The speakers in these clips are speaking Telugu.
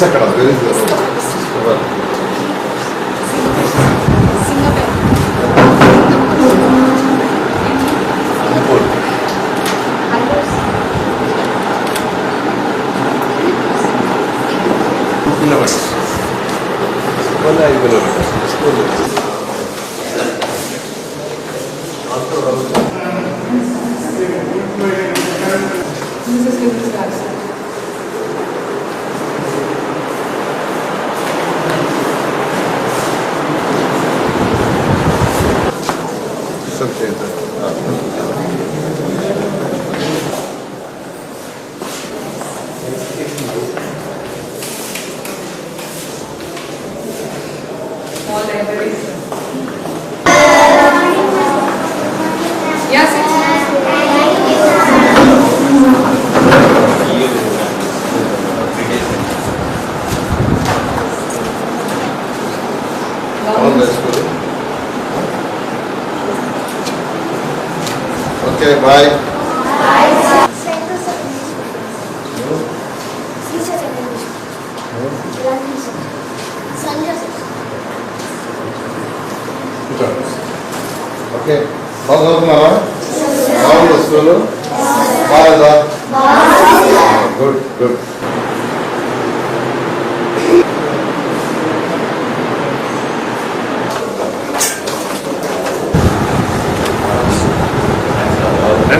朝から出るすみません。very All Okay, bye. Okay బాగా చదువుతున్నారా బాగుంది స్కూలు బాగుందా గుడ్ గుడ్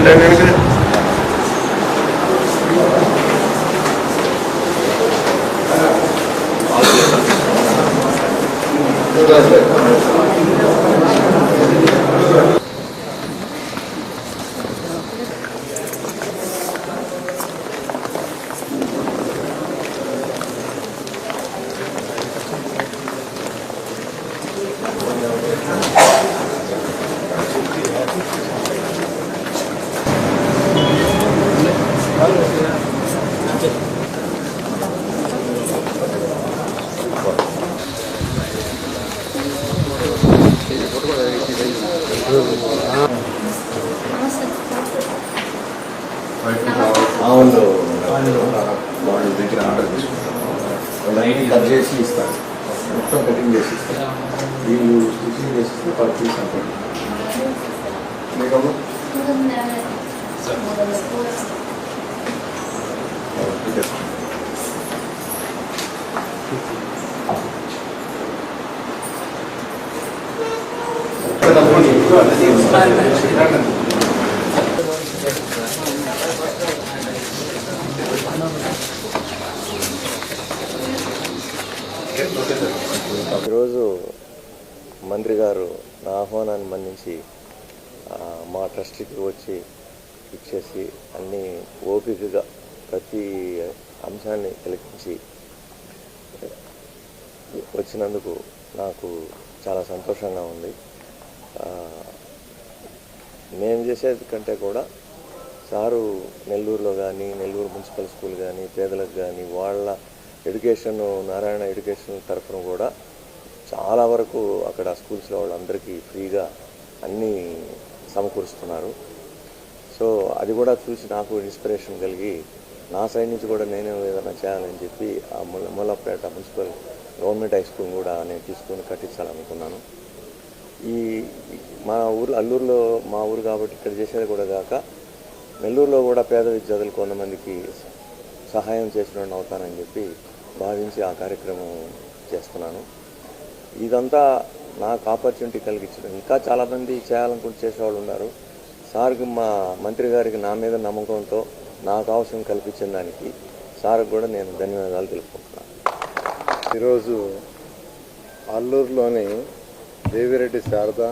రండి రండి రండి. వాళ్ళ దగ్గర ఆర్డర్ తీసుకుంటాను. లైన్ కట్ చేసి ఇస్తాను. మొత్తం కటింగ్ చేసి ఇస్తాను. వీళ్ళు స్టిచ్చింగ్ చేసి ఇస్తే పర్ పీస్ ఈరోజు మంత్రి గారు నా ఆహ్వానాన్ని మన్నించి మా ట్రస్ట్కి వచ్చి ఇచ్చేసి అన్ని ఓపికగా ప్రతి అంశాన్ని తిలకించి వచ్చినందుకు నాకు చాలా సంతోషంగా ఉంది. మేము చేసేది కంటే కూడా సారు నెల్లూరులో కానీ నెల్లూరు మున్సిపల్ స్కూల్ కానీ పేదలకు కానీ వాళ్ళ ఎడ్యుకేషన్ నారాయణ ఎడ్యుకేషన్ తరఫున కూడా చాలా వరకు అక్కడ స్కూల్స్లో వాళ్ళందరికీ ఫ్రీగా అన్నీ సమకూరుస్తున్నారు. సో అది కూడా చూసి నాకు ఇన్స్పిరేషన్ కలిగి నా సైడ్ నుంచి కూడా నేనే ఏదైనా చేయాలని చెప్పి ఆ ముల్ల Mullapeta municipal government high school కూడా నేను తీసుకొని కట్టించాలనుకున్నాను. ఈ మా ఊరు అల్లూరులో మా ఊరు కాబట్టి ఇక్కడ చేసేది కూడా కాక నెల్లూరులో కూడా పేద విద్యార్థులు కొంతమందికి సహాయం చేసిన అవుతానని చెప్పి భావించి ఆ కార్యక్రమం చేస్తున్నాను. ఇదంతా నాకు ఆపర్చునిటీ కలిగించడం. ఇంకా చాలామంది చేయాలనుకుంటూ చేసేవాళ్ళు ఉన్నారు. సార్కి మా మంత్రి గారికి నా మీద నమ్మకంతో నాకు అవసరం కల్పించిన దానికి సార్కి కూడా నేను ధన్యవాదాలు తెలుపుకుంటున్నాను. ఈరోజు అల్లూరులోని దేవిరెడ్డి శారద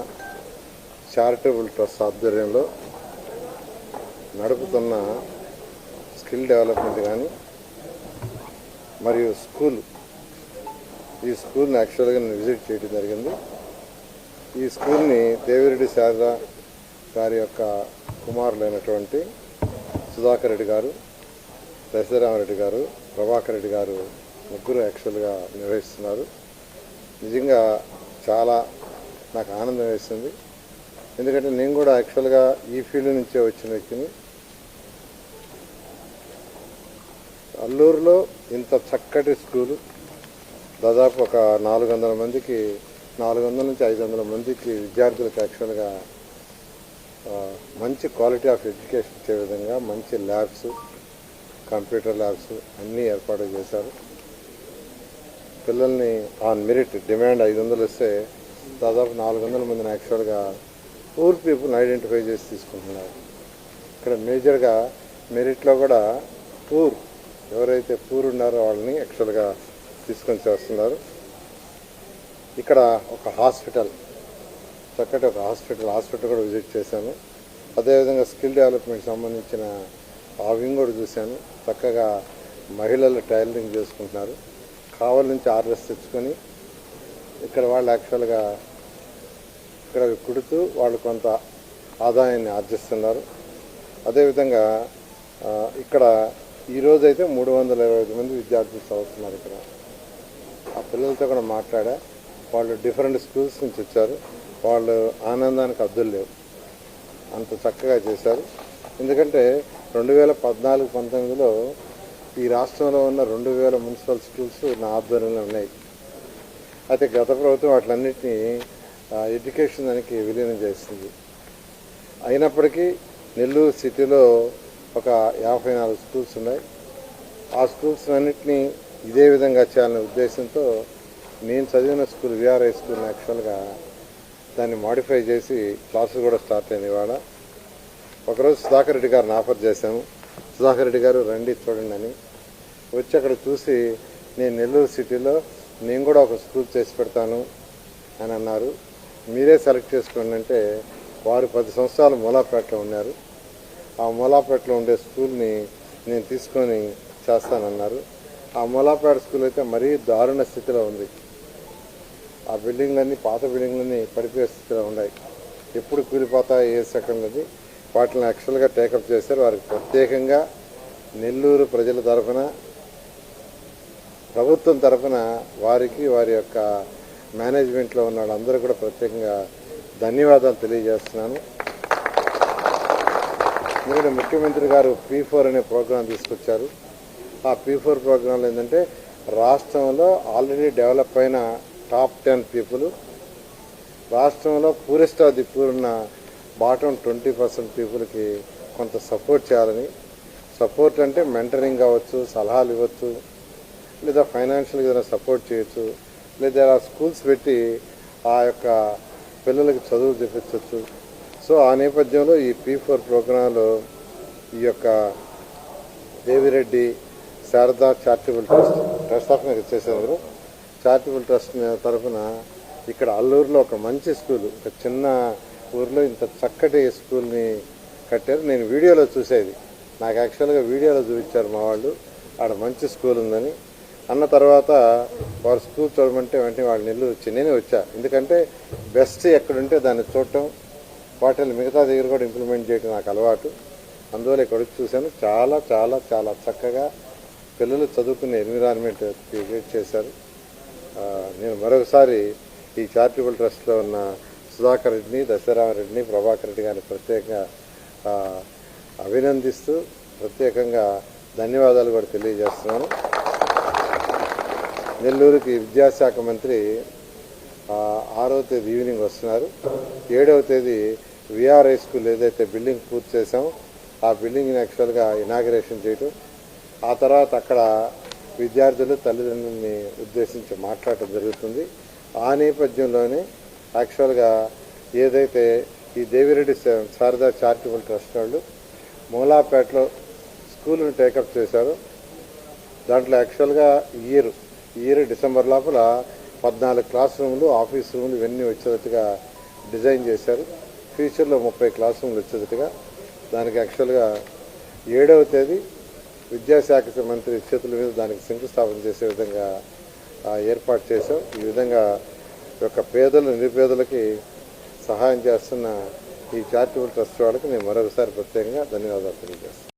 చారిటబుల్ ట్రస్ట్ ఆధ్వర్యంలో నడుపుతున్న స్కిల్ డెవలప్మెంట్ కానీ మరియు స్కూల్ ఈ స్కూల్ని యాక్చువల్గా నేను విజిట్ చేయడం జరిగింది. ఈ స్కూల్ని దేవిరెడ్డి శారద గారి యొక్క కుమారులైనటువంటి సుధాకర్ రెడ్డి గారు దశరామరెడ్డి గారు ప్రభాకర్ రెడ్డి గారు ముగ్గురు యాక్చువల్గా నిర్వహిస్తున్నారు. నిజంగా చాలా నాకు ఆనందం వేసింది. ఎందుకంటే నేను కూడా యాక్చువల్గా ఈ ఫీల్డ్ నుంచే వచ్చిన వ్యక్తిని. అల్లూరులో ఇంత చక్కటి స్కూలు. దాదాపు ఒక నాలుగు వందల మందికి నాలుగు వందల నుంచి ఐదు వందల మందికి విద్యార్థులకు యాక్చువల్గా మంచి క్వాలిటీ ఆఫ్ ఎడ్యుకేషన్ ఇచ్చే విధంగా మంచి ల్యాబ్స్ కంప్యూటర్ ల్యాబ్స్ అన్నీ ఏర్పాటు చేశారు. పిల్లల్ని ఆన్ మెరిట్ డిమాండ్ ఐదు వందలు వస్తే దాదాపు నాలుగు వందల మందిని యాక్చువల్గా పూర్ పీపుల్ని ఐడెంటిఫై చేసి తీసుకుంటున్నారు. ఇక్కడ మేజర్గా మెరిట్లో కూడా పూర్ ఎవరైతే పూరున్నారో వాళ్ళని యాక్చువల్గా తీసుకొని చేస్తున్నారు. ఇక్కడ ఒక హాస్పిటల్ చక్కటి ఒక హాస్పిటల్ హాస్పిటల్ కూడా విజిట్ చేశాను. అదేవిధంగా స్కిల్ డెవలప్మెంట్ సంబంధించిన ఆ వింగ్ కూడా చూశాను. చక్కగా మహిళలు టైలరింగ్ చేసుకుంటున్నారు. కావలి నుంచి ఆర్డర్స్ తెచ్చుకొని ఇక్కడ వాళ్ళు యాక్చువల్గా ఇక్కడ కుడుతూ వాళ్ళు కొంత ఆదాయాన్ని ఆర్జిస్తున్నారు. అదేవిధంగా ఇక్కడ ఈరోజు అయితే మూడు వందల ఇరవై ఐదు మంది విద్యార్థులు చదువుతున్నారు ఇక్కడ. ఆ పిల్లలతో కూడా మాట్లాడా. వాళ్ళు డిఫరెంట్ స్కూల్స్ నుంచి వచ్చారు. వాళ్ళు ఆనందానికి అద్దులు లేవు. అంత చక్కగా చేశారు. ఎందుకంటే రెండు వేల పద్నాలుగు పంతొమ్మిదిలో ఈ రాష్ట్రంలో ఉన్న రెండు వేల మున్సిపల్ స్కూల్స్ నా ఆధ్వర్యంలో ఉన్నాయి. అయితే గత ప్రభుత్వం వాటిలన్నింటినీ ఎడ్యుకేషన్ దానికి విలీనం చేస్తుంది అయినప్పటికీ నెల్లూరు సిటీలో ఒక యాభై నాలుగు స్కూల్స్ ఉన్నాయి. ఆ స్కూల్స్ అన్నింటినీ ఇదే విధంగా చేయాలనే ఉద్దేశంతో నేను చదివిన స్కూల్ విఆర్ఐ స్కూల్ యాక్చువల్గా దాన్ని మాడిఫై చేసి క్లాసులు కూడా స్టార్ట్ అయింది ఇవాళ. ఒకరోజు సుధాకర్ రెడ్డి గారిని ఆఫర్ చేశాము. సుధాకర్ రెడ్డి గారు రండి చూడండి అని వచ్చి అక్కడ చూసి నేను నెల్లూరు సిటీలో నేను కూడా ఒక స్కూల్ చేసి పెడతాను అని అన్నారు. మీరే సెలెక్ట్ చేసుకోండి అంటే వారు పది సంవత్సరాలు మూలాపేటలో ఉన్నారు. ఆ మూలాపేటలో ఉండే స్కూల్ని నేను తీసుకొని చేస్తానన్నారు. ఆ మూలాపేట స్కూల్ అయితే మరీ దారుణ స్థితిలో ఉంది. ఆ బిల్డింగ్లన్నీ పాత బిల్డింగ్లన్నీ పడిపోయే స్థితిలో ఉన్నాయి. ఎప్పుడు కూలిపోతాయి ఏ సెకండ్ అది? వాటిని యాక్చువల్గా టేకప్ చేశారు. వారికి ప్రత్యేకంగా నెల్లూరు ప్రజల తరఫున ప్రభుత్వం తరఫున వారికి వారి యొక్క మేనేజ్మెంట్లో ఉన్న వాళ్ళందరూ కూడా ప్రత్యేకంగా ధన్యవాదాలు తెలియజేస్తున్నాను. ఎందుకంటే ముఖ్యమంత్రి గారు పీ ఫోర్ అనే ప్రోగ్రాం తీసుకొచ్చారు. ఆ పీ ఫోర్ ప్రోగ్రాంలో ఏంటంటే రాష్ట్రంలో ఆల్రెడీ డెవలప్ అయిన టాప్ టెన్ పీపుల్ రాష్ట్రంలో పూరెస్ట్ ఆఫ్ ది పూర్ ఉన్న బాటం ట్వంటీ పర్సెంట్ పీపుల్కి కొంత సపోర్ట్ చేయాలని. సపోర్ట్ అంటే మెంటరింగ్ కావచ్చు సలహాలు ఇవ్వచ్చు లేదా ఫైనాన్షియల్గా ఏదైనా సపోర్ట్ చేయొచ్చు లేదా స్కూల్స్ పెట్టి ఆ యొక్క పిల్లలకి చదువు చెప్పించవచ్చు సో ఆ నేపథ్యంలో ఈ పీ ఫోర్ ప్రోగ్రాంలో ఈ యొక్క Devireddy Sharada charitable trust trust of నాకు ఇచ్చేసారు చారిటబుల్ ట్రస్ట్ తరఫున ఇక్కడ అల్లూరులో ఒక మంచి స్కూల్ ఒక చిన్న ఊర్లో ఇంత చక్కటి స్కూల్ని కట్టారు. నేను వీడియోలో చూసేది. నాకు యాక్చువల్గా వీడియోలో చూపించారు మా వాళ్ళు. ఆడ మంచి స్కూల్ ఉందని. అన్న తర్వాత వారు స్కూల్ చూడమంటే వెంటనే వాళ్ళ నెల్లూరు వచ్చి నేనే వచ్చా. ఎందుకంటే బెస్ట్ ఎక్కడుంటే దాన్ని చూడటం వాటిని మిగతా దగ్గర కూడా ఇంప్లిమెంట్ చేయడం నాకు అలవాటు. అందువల్ల ఇక్కడ వచ్చి చూశాను చాలా చాలా చాలా చక్కగా పిల్లలు చదువుకునే ఎన్విరాన్మెంట్ క్రియేట్ చేశారు. నేను మరొకసారి ఈ చారిటబుల్ ట్రస్ట్లో ఉన్న సుధాకర్ రెడ్డిని దశరామరెడ్డిని ప్రభాకర్ రెడ్డి గారిని ప్రత్యేకంగా అభినందిస్తూ ప్రత్యేకంగా ధన్యవాదాలు కూడా తెలియజేస్తున్నాను. నెల్లూరుకి విద్యాశాఖ మంత్రి ఆరవ ఆరో తేదీ ఈవినింగ్ వస్తున్నారు. ఏడవ తేదీ విఆర్ఐ స్కూల్ ఏదైతే బిల్డింగ్ పూర్తి చేసామో ఆ బిల్డింగ్ని యాక్చువల్గా ఇనాగరేషన్ చేయటం ఆ తర్వాత అక్కడ విద్యార్థులు తల్లిదండ్రులని ఉద్దేశించి మాట్లాడటం జరుగుతుంది. ఆ నేపథ్యంలోనే యాక్చువల్గా ఏదైతే ఈ దేవిరెడ్డి శారదా చారిటబుల్ ట్రస్ట్ వాళ్ళు మూలాపేటలో స్కూల్ను టేకప్ చేశారు. దాంట్లో యాక్చువల్గా ఇయర్ ఇయర్ డిసెంబర్ లోపల పద్నాలుగు క్లాస్ రూమ్లు ఆఫీస్ రూమ్లు ఇవన్నీ వచ్చేటట్టుగా డిజైన్ చేశారు. ఫ్యూచర్లో ముప్పై క్లాస్ రూమ్లు వచ్చేటట్టుగా దానికి యాక్చువల్గా ఏడవ తేదీ విద్యాశాఖ మంత్రి చేతుల మీద దానికి శంకుస్థాపన చేసే విధంగా ఏర్పాటు చేశాం. ఈ విధంగా ఈ యొక్క పేదలు నిరుపేదలకి సహాయం చేస్తున్న ఈ చారిటబుల్ ట్రస్ట్ వాళ్ళకి నేను మరొకసారి ప్రత్యేకంగా ధన్యవాదాలు తెలియజేస్తాను